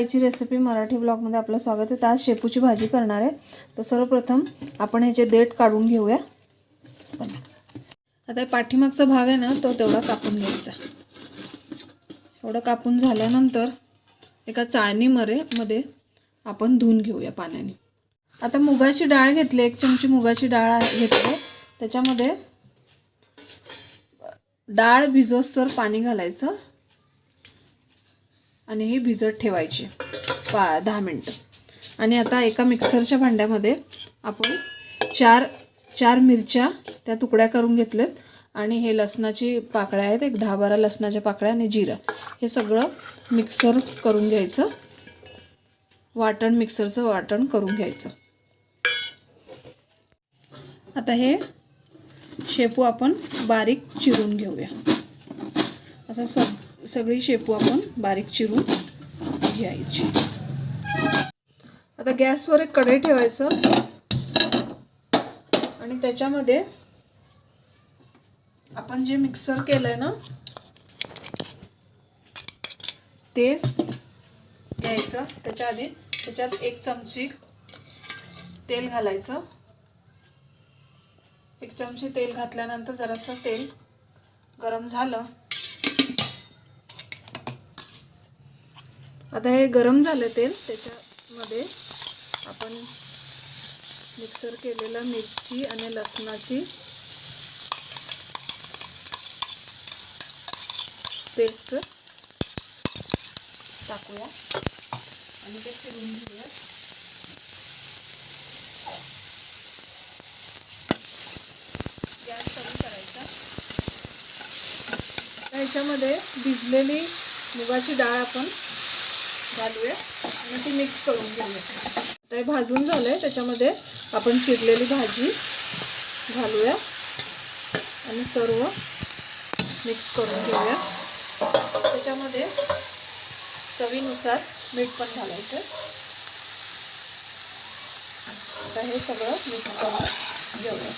आईची रेसिपी मराठी ब्लॉगमध्ये आपलं स्वागत आहे. तर आज शेपूची भाजी करणार आहे. तर सर्वप्रथम आपण ह्याचे देठ काढून घेऊया. आता पाठीमागचा भाग आहे ना तो तेवढा कापून घ्यायचा. एवढं कापून झाल्यानंतर एका चाळणीमध्ये मध्ये आपण धुवून घेऊया पाण्याने. आता मुगाची डाळ घेतली एक चमची मुगाची डाळ घेतली. त्याच्यामध्ये डाळ भिजोस तर पाणी घालायचं. आणि ही भिजत ठेवायची. पा दहा मिनटं. आणि आता एका मिक्सरच्या भांड्यामध्ये आपण चार चार मिरच्या त्या तुकड्या करून घेतल्यात आणि हे लसणाची पाकळ्या आहेत एक दहा बारा लसणाच्या पाकळ्या आणि जिरं. हे सगळं मिक्सर करून घ्यायचं. वाटण मिक्सरचं वाटण करून घ्यायचं. आता हे शेपू आपण बारीक चिरून घेऊया. असं सग सगळी शेपू आपण बारीक चिरून घ्यायची. आता गॅसवर एक कढई ठेवायचं. आणि त्याच्यामध्ये आपण जे मिक्सर केलंय ना ते घ्यायचं. त्याच्या आधी त्याच्यात एक चमची तेल घालायचं. एक चमची तेल घातल्यानंतर जरासं तेल गरम झालं. आता हे गरम झालं तेल त्याच्यामध्ये आपण मिक्सर केलेलं मिरची आणि लसणाची पेस्ट टाकूया. आणि ते फिरून घेऊया. गॅस कमी करायचा. याच्यामध्ये भिजलेली मुगाची डाळ आपण घालूया आणि ती मिक्स करून घेऊया. आता हे भाजून आहे त्याच्यामध्ये आपण चिरलेली भाजी घालूया आणि सर्व मिक्स करून घेऊया. त्याच्यामध्ये चवीनुसार मीठ पण घालायचं. आता हे सगळं मिक्स करून घेऊया.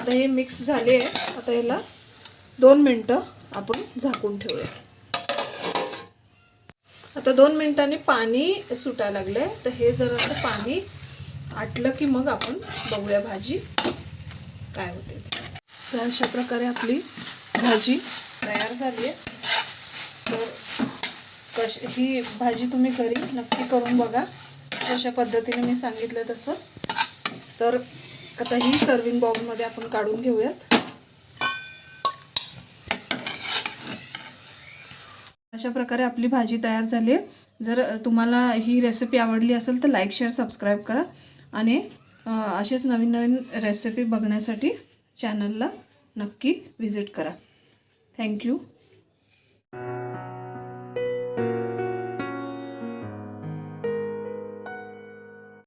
आता हे मिक्स झाले आहे आता याला दोन मिनटं आपण झाकून ठेवूया. आता दोन मिनटांनी पाणी सुटायला लागले तर हे जर असं पाणी आटलं की मग आपण बघूया भाजी काय होते. तर अशा प्रकारे आपली भाजी तयार झाली आहे तर कश ही भाजी तुम्ही घरी नक्की करून बघा. कशा पद्धतीने मी सांगितलं तसं. तर आता ही सर्विंग बाउलमध्ये आपण काढून घेऊयात. अशा प्रकारे आपली भाजी तयार झाली आहे. जर तुम्हाला ही रेसिपी आवडली असेल तर लाईक शेअर सबस्क्राईब करा. आणि असेच नवीन नवीन रेसिपी बघण्यासाठी चॅनलला नक्की व्हिजिट करा. थँक्यू